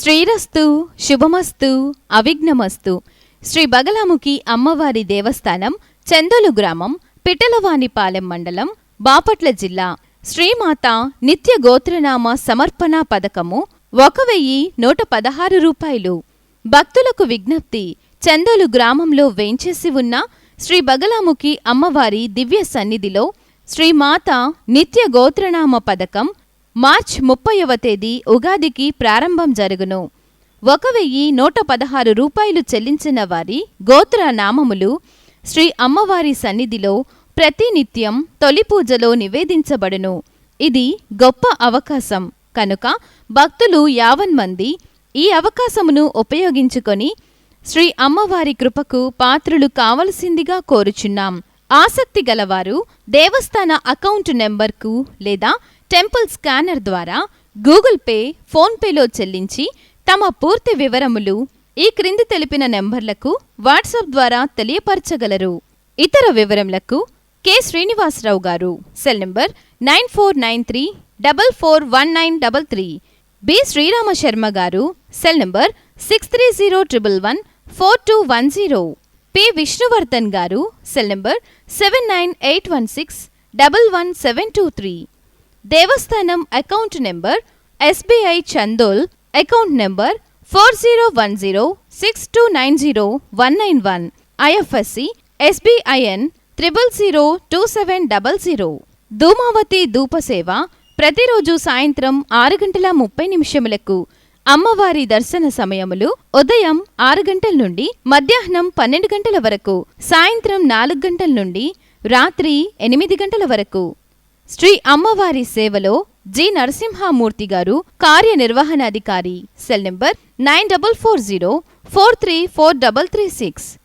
శ్రీరస్తు శుభమస్తు అవిఘ్నమస్తు. శ్రీ బగలాముఖి అమ్మవారి దేవస్థానం చందోలు గ్రామం పిట్టలవానిపాలెం మండలం బాపట్ల జిల్లా. శ్రీమాత నిత్య గోత్రనామ సమర్పణ పథకము ఒక వెయ్యి నూట పదహారు రూపాయలు. భక్తులకు విజ్ఞప్తి చందోలు గ్రామంలో వేంచేసి ఉన్న శ్రీ బగలాముఖి అమ్మవారి దివ్య సన్నిధిలో శ్రీమాత నిత్య గోత్రనామ పథకం మార్చ్ ముప్పైవ తేదీ ఉగాదికి ప్రారంభం జరుగును. ఒక వెయ్యి నూట పదహారు రూపాయలు చెల్లించిన వారి గోత్ర నామములు శ్రీ అమ్మవారి సన్నిధిలో ప్రతినిత్యం తొలి పూజలో నివేదించబడును. ఇది గొప్ప అవకాశం. కనుక భక్తులు యావన్ మంది ఈ అవకాశమును ఉపయోగించుకొని శ్రీ అమ్మవారి కృపకు పాత్రులు కావలసిందిగా కోరుచున్నాం. ఆసక్తి గలవారు దేవస్థాన అకౌంట్ నెంబర్కు లేదా టెంపుల్ స్కానర్ ద్వారా గూగుల్ పే ఫోన్పేలో చెల్లించి తమ పూర్తి వివరములు ఈ క్రింది తెలిపిన నెంబర్లకు వాట్సాప్ ద్వారా తెలియపరచగలరు. ఇతర వివరములకు K. Srinivasarao garu. Cell number nine four nine three double four one nine double three. B. Srirama Sharma garu. Cell number six three zero triple one four two one zero. P. Vishnuvardhan garu. Cell number seven nine eight one six double one seven two three. దేవస్థానం account number SBI Chandol account number four zero one zero six two nine zero one nine one IFSC SBIN triple zero two seven double zero. Dhumavati ధూపసేవ ప్రతిరోజు సాయంత్రం ఆరు గంటల ముప్పై నిమిషములకు. అమ్మవారి దర్శన సమయములు ఉదయం ఆరు గంటల నుండి మధ్యాహ్నం పన్నెండు గంటల వరకు సాయంత్రం నాలుగు గంటల నుండి రాత్రి ఎనిమిది గంటల వరకు. శ్రీ అమ్మవారి సేవలో జి నరసింహమూర్తి గారు కార్యనిర్వహణాధికారి cell number nine double four zero four three four double three six.